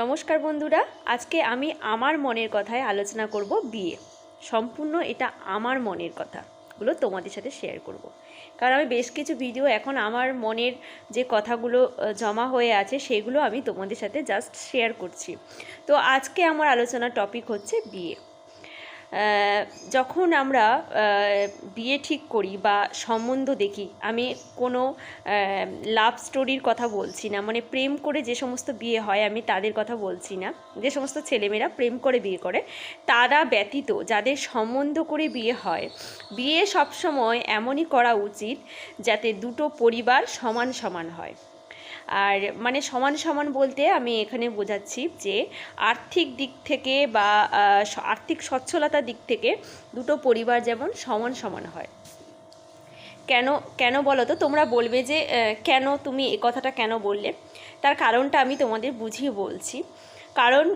নমস্কার বন্ধুরা, আজকে আমি আমার মনের কথায় আলোচনা করব বিয়ে। সম্পূর্ণ এটা আমার মনের কথাগুলো তোমাদের সাথে শেয়ার করব। কারণ আমি বেশ কিছু ভিডিও এখন আমার মনের যে কথাগুলো জমা হয়ে আছে, সেগুলো আমি তোমাদের সাথে জাস্ট শেয়ার করছি। তো আজকে আমার আলোচনার টপিক হচ্ছে বিয়ে। যখন আমরা বিয়ে ঠিক করি বা সম্বন্ধ দেখি, আমি কোনো লাভ স্টোরির কথা বলছি না। মানে প্রেম করে যে সমস্ত বিয়ে হয়, আমি তাদের কথা বলছি না। যে সমস্ত ছেলেমেয়েরা প্রেম করে বিয়ে করে, তারা ব্যতীত যাদের সম্বন্ধ করে বিয়ে হয়, বিয়ে সবসময় এমনই করা উচিত যাতে দুটো পরিবার সমান সমান হয়। আর মানে সমান সমান বলতে আমি এখানে বোঝাচ্ছি যে আর্থিক দিক থেকে বা আর্থিক সচ্ছলতার দিক থেকে দুটো পরিবার যেমন সমান সমান হয়। কেন কেন বলো তো তোমরা বলবে যে কেন তুমি এ কথাটা কেন বললে? তার কারণটা আমি তোমাদের বুঝিয়ে বলছি। কারণ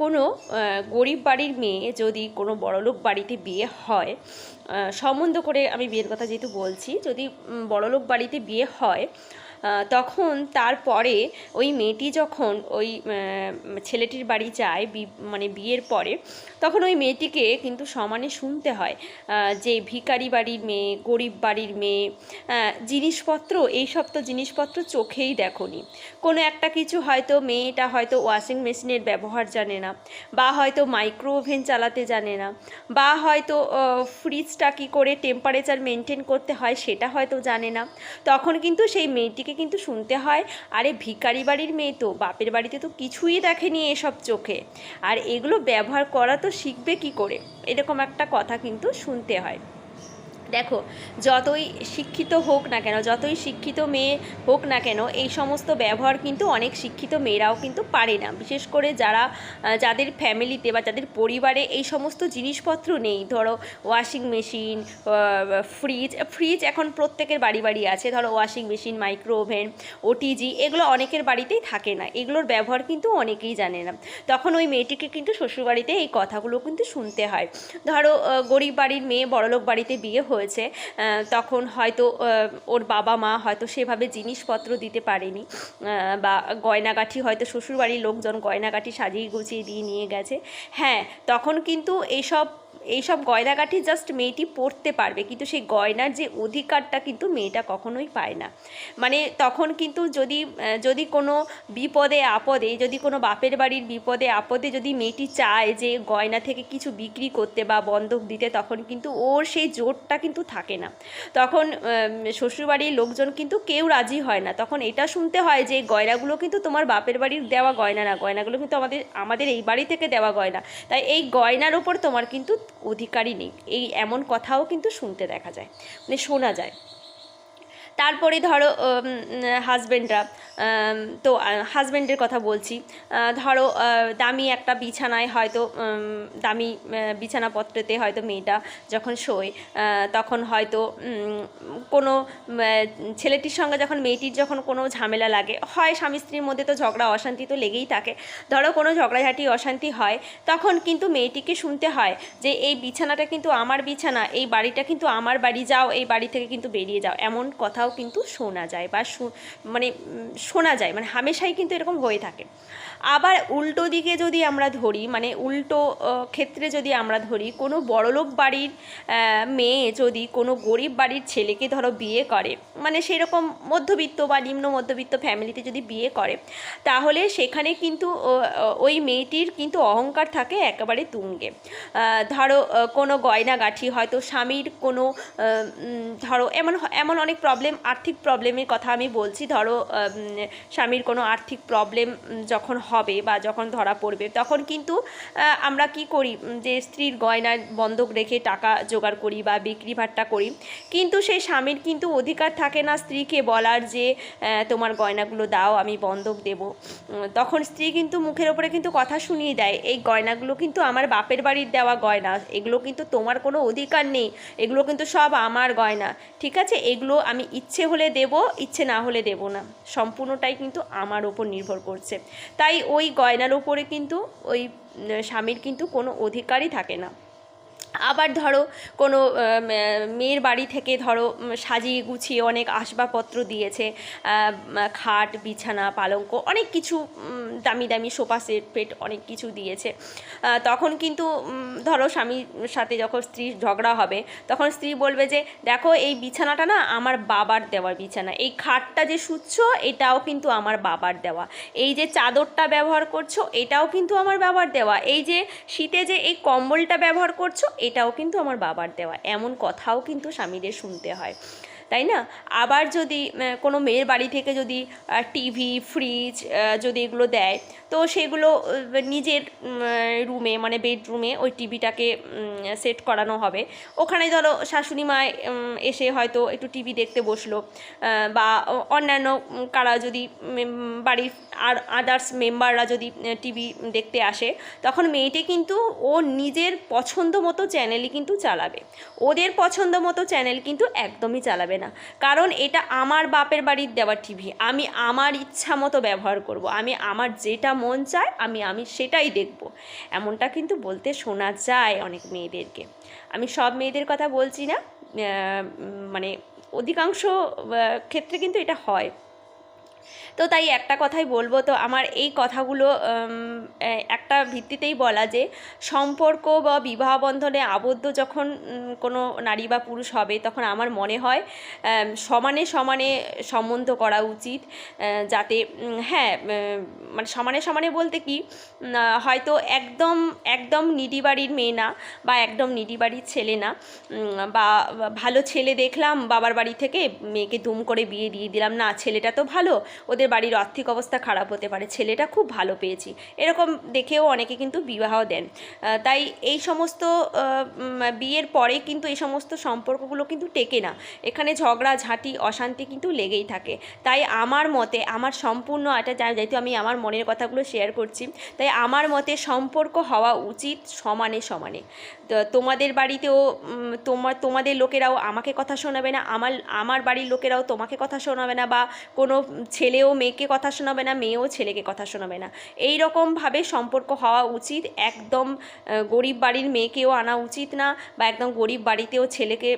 কোনো গরিব বাড়ির মেয়ে যদি কোনো বড়লোক বাড়িতে বিয়ে হয় সম্বন্ধ করে আমি বিয়ের কথা যেহেতু বলছি, যদি বড়লোক বাড়িতে বিয়ে হয় তখন তারপরে ওই মেয়েটি যখন ওই ছেলেটির বাড়ি যায় মানে বিয়ের পরে, তখন ওই মেয়েটিকে কিন্তু সমানে শুনতে হয় যে ভিখারি বাড়ির মেয়ে, গরিব বাড়ির মেয়ে জিনিসপত্র এইসব তো জিনিসপত্র চোখেই দেখনি। কোনো একটা কিছু হয়তো মেয়েটা হয়তো ওয়াশিং মেশিনের ব্যবহার জানে না, বা হয়তো মাইক্রো ওভেন চালাতে জানে না, বা হয়তো ফ্রিজটা কী করে টেম্পারেচার মেনটেন করতে হয় সেটা হয়তো জানে না। তখন কিন্তু সেই মেয়েটিকে কিন্তু শুনতে হয়। আরে ভিকারি বাড়ির মেয়ে তো, বাপের বাড়িতে তো কিছুই দেখেনি এসব চোখে। আর এগুলো ব্যবহার করা তো শিখবে কি করে? এরকম একটা কথা কিন্তু শুনতে হয়। দেখো, যতই শিক্ষিত হোক না কেন, যতই শিক্ষিত মেয়ে হোক না কেন, এই সমস্ত ব্যবহার কিন্তু অনেক শিক্ষিত মেয়েরাও কিন্তু পারে না। বিশেষ করে যারা যাদের ফ্যামিলিতে বা যাদের পরিবারে এই সমস্ত জিনিসপত্র নেই, ধরো ওয়াশিং মেশিন ফ্রিজ ফ্রিজ এখন প্রত্যেকের বাড়ি বাড়ি আছে, ধরো washing machine micro oven OTG, এগুলো অনেকের বাড়িতেই থাকে না, এগুলোর ব্যবহার কিন্তু অনেকেই জানে না। তখন ওই মেয়েটিকে কিন্তু শ্বশুরবাড়িতে এই কথাগুলো কিন্তু শুনতে হয়। ধরো গরিব বাড়ির মেয়ে, বড়লোক বাড়িতে বিয়ে হয়েছে তখন হয়তো ওর বাবা মা হয়তো সেভাবে জিনিসপত্র দিতে পারেনি বা গয়নাগাঠি হয়তো শ্বশুরবাড়ির লোকজন গয়নাগাঠি সাজিয়ে গুছিয়ে দিয়ে নিয়ে গেছে। হ্যাঁ তখন কিন্তু এইসব এইসব গয়নাগাঠি জাস্ট মেয়েটি পরতে পারবে। কিন্তু সেই গয়নার যে অধিকারটা কিন্তু মেয়েটা কখনোই পায় না। মানে তখন কিন্তু যদি যদি কোনো বিপদে, আপদে, যদি কোনো বাপের বাড়ির বিপদে, আপদে যদি মেয়েটি চায় যে গয়না থেকে কিছু বিক্রি করতে বা বন্ধক দিতে, তখন কিন্তু ওর সেই জোরটা কিন্তু থাকে না। তখন শ্বশুরবাড়ির লোকজন কিন্তু কেউ রাজি হয় না। তখন এটা শুনতে হয় যে গয়নাগুলো কিন্তু তোমার বাপের বাড়ির দেওয়া গয়না না। গয়নাগুলো কিন্তু আমাদের আমাদের এই বাড়ি থেকে দেওয়া গয়না। তাই এই গয়নার ওপর তোমার কিন্তু অধিকারই নেই। এই এমন কথাও কিন্তু শুনতে দেখা যায়। মানে শোনা যায়। তারপরে ধরো হাজব্যান্ডরা তো হাজব্যান্ডের কথা বলছি। ধরো দামি একটা বিছানায় হয়তো দামি বিছানাপত্রেতে হয়তো মেয়েটা যখন শোয় তখন হয়তো কোনো ছেলেটির সঙ্গে যখন মেয়েটির যখন কোনো ঝামেলা লাগে, হয় স্বামী স্ত্রীর মধ্যে তো ঝগড়া, অশান্তি তো লেগেই থাকে। ধরো, কোনো ঝগড়াঝাটি, অশান্তি হয়, তখন কিন্তু মেয়েটিকে শুনতে হয় যে, এই বিছানাটা কিন্তু আমার বিছানা, এই বাড়িটা কিন্তু আমার বাড়ি, যাও, এই বাড়ি থেকে কিন্তু বেরিয়ে যাও। এমন কথাও কিন্তু শোনা যায় বা মানে শোনা যায় মানে হামেশাই কিন্তু এরকম হয়ে থাকে। আবার উল্টো দিকে যদি আমরা ধরি মানে উল্টো ক্ষেত্রে যদি আমরা ধরি, কোনো বড়লোক বাড়ির মেয়ে যদি কোনো গরিব বাড়ির ছেলেকে ধরো বিয়ে করে মানে সেরকম মধ্যবিত্ত বা নিম্ন মধ্যবিত্ত ফ্যামিলিতে যদি বিয়ে করে, তাহলে সেখানে কিন্তু ওই মেয়েটির কিন্তু অহংকার থাকে একেবারে তুঙ্গে। ধরো কোনো গয়নাগাঠি, হয়তো স্বামীর কোনো ধরো, এমন এমন অনেক প্রবলেম আর্থিক প্রবলেমের কথা আমি বলছি। ধরো স্বামীর কোনো আর্থিক প্রবলেম যখন হবে বা যখন ধরা পড়বে, তখন কিন্তু আমরা কি করি? যে স্ত্রীর গয়না বন্ধক রেখে টাকা জোগাড় করি বা বিক্রি ভাট্টা করি। কিন্তু সেই স্বামীর কিন্তু অধিকার থাকে না স্ত্রীকে বলার যে তোমার গয়নাগুলো দাও, আমি বন্ধক দেব। তখন স্ত্রী কিন্তু মুখের ওপরে কিন্তু কথা শুনিয়ে দেয়, এই গয়নাগুলো কিন্তু আমার বাপের বাড়ির দেওয়া গয়না, এগুলো কিন্তু তোমার কোনো অধিকার নেই, এগুলো কিন্তু সব আমার গয়না, ঠিক আছে? এগুলো আমি ইচ্ছে হলে দেব, ইচ্ছে না হলে দেব না। সম্পূর্ণটাই কিন্তু আমার ওপর নির্ভর করছে। তাই ওই গয়নার ওপরে কিন্তু ওই স্বামীর কিন্তু কোনো অধিকারই থাকে না। আবার ধরো কোনো মেয়ের বাড়ি থেকে ধরো সাজিয়ে গুছিয়ে অনেক আসবাবপত্র দিয়েছে খাট, বিছানা, পালঙ্ক, অনেক কিছু দামি দামি সোফা সেট ফেট অনেক কিছু দিয়েছে। তখন কিন্তু ধরো স্বামীর সাথে যখন স্ত্রীর ঝগড়া হবে, তখন স্ত্রী বলবে যে, দেখো, এই বিছানাটা না আমার বাবার দেওয়ার বিছানা। এই খাটটা যে শুচ্ছ এটাও কিন্তু আমার বাবার দেওয়া। এই যে চাদরটা ব্যবহার করছ, এটাও কিন্তু আমার বাবার দেওয়া। এই যে শীতে যে এই কম্বলটা ব্যবহার করছ এটাও কিন্তু আমার বাবার দেওয়া। এমন কথাও কিন্তু স্বামীদের শুনতে হয়। তাই না? আবার যদি কোনো মেয়ের বাড়ি থেকে যদি টিভি ফ্রিজ যদি এগুলো দেয়, তো সেগুলো নিজের রুমে মানে বেডরুমে ওই টিভিটাকে সেট করানো হবে। ওখানে ধরো শাশুড়ি মা এসে হয়তো একটু টিভি দেখতে বসল বা অন্যান্য কারা যদি বাড়ির আর আদার্স মেম্বাররা যদি টিভি দেখতে আসে, তখন মেয়েটি কিন্তু ও নিজের পছন্দ মতো চ্যানেলই কিন্তু চালাবে। ওদের পছন্দ মতো চ্যানেল কিন্তু একদমই চালাবে না। কারণ এটা আমার বাপের বাড়ির দেওয়া টিভি আমি আমার ইচ্ছা মতো ব্যবহার করব। আমি আমার যেটা মন চায়, আমি আমি সেটাই দেখব। এমনটা কিন্তু বলতে শোনা যায় অনেক মেয়েদেরকে। আমি সব মেয়েদের কথা বলছি না। মানে অধিকাংশ ক্ষেত্রে কিন্তু এটা হয়। তো তাই একটা কথাই বলব, তো আমার এই কথাগুলো একটা ভিত্তিতেই বলা যে সম্পর্ক বা বিবাহ বন্ধনে আবদ্ধ যখন কোনো নারী বা পুরুষ হবে, তখন আমার মনে হয় সমানে সমানে সম্বন্ধ করা উচিত যাতে হ্যাঁ মানে সমানে সমানে বলতে কি হয়তো একদম একদম নিডি বাড়ির মেয়ে না বা একদম নিডি বাড়ির ছেলে না বা ভালো ছেলে দেখলাম, বাবার বাড়ি থেকে মেয়েকে দুম করে বিয়ে দিয়ে দিলাম, না, ছেলেটা তো ভালো, ওদের বাড়ির আর্থিক অবস্থা খারাপ হতে পারে, ছেলেটা খুব ভালো পেয়েছি। এরকম দেখেও অনেকে কিন্তু বিবাহ দেন। তাই এই সমস্ত বিয়ের পরে কিন্তু এই সমস্ত সম্পর্কগুলো কিন্তু টেকে না। এখানে ঝগড়া, ঝাঁটি, অশান্তি কিন্তু লেগেই থাকে। তাই আমার মতে, আমার সম্পূর্ণ এটা যেহেতু আমি আমার মনের কথাগুলো শেয়ার করছি, তাই আমার মতে সম্পর্ক হওয়া উচিত সমানে সমানে। তোমাদের বাড়িতেও তোমার তোমাদের লোকেরাও আমাকে কথা শোনাবে না, আমার আমার বাড়ির লোকেরাও তোমাকে কথা শোনাবে না বা কোনো ছেলেও মেয়েকে কথা শোনাবে না, মেয়েও ছেলেকে কথা শোনাবে না। এই রকমভাবে সম্পর্ক হওয়া উচিত। একদম গরিব বাড়ির মেয়েকেও আনা উচিত না বা একদম গরিব বাড়িতেও ছেলেকে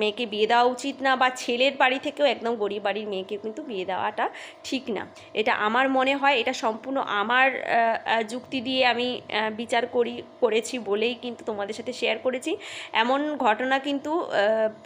মেয়েকে বিয়ে দেওয়া উচিত না বা ছেলের বাড়ি থেকেও একদম গরিব বাড়ির মেয়েকে কিন্তু বিয়ে দেওয়াটা ঠিক না। এটা আমার মনে হয়, এটা সম্পূর্ণ আমার যুক্তি দিয়ে আমি বিচার করি, করেছি বলেই কিন্তু তোমাদের সাথে শেয়ার করেছি। এমন ঘটনা কিন্তু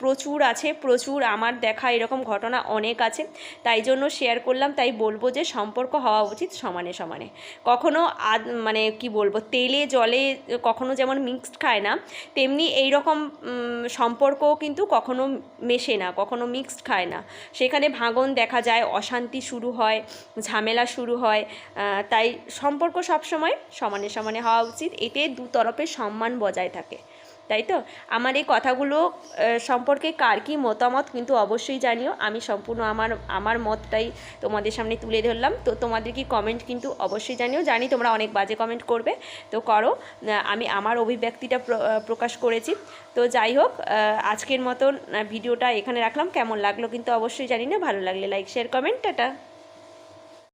প্রচুর আছে, প্রচুর আমার দেখা এরকম ঘটনা অনেক আছে। তাই জন্য শেয়ার করলাম। তাই বলব যে সম্পর্ক হওয়া উচিত সমানে সমানে। কখনো আদ মানে কি বলব তেলে জলে কখনো যেমন মিক্সড খায় না তেমনি এই রকম উম, সম্পর্কও কিন্তু কখনো মেশে না কখনো মিক্সড খায় না। সেখানে ভাঙন দেখা যায় অশান্তি শুরু হয় ঝামেলা শুরু হয় তাই সম্পর্ক সবসময় সমানে সমানে হওয়া উচিত। এতে দু তরফের সম্মান বজায় থাকে। তাই তো? আমার এই কথাগুলো সম্পর্কে কার কী মতামত কিন্তু অবশ্যই জানিও। আমি সম্পূর্ণ আমার আমার মতটাই তোমাদের সামনে তুলে ধরলাম। তো তোমাদের কি কমেন্ট কিন্তু অবশ্যই জানিও। জানি তোমরা অনেক বাজে কমেন্ট করবে। তো করো আমি আমার অভিব্যক্তিটা প্র- প্রকাশ করেছি। তো যাই হোক আজকের মতন ভিডিওটা এখানে রাখলাম। কেমন লাগল কিন্তু অবশ্যই জানি না ভালো লাগলে লাইক শেয়ার কমেন্ট টাটা।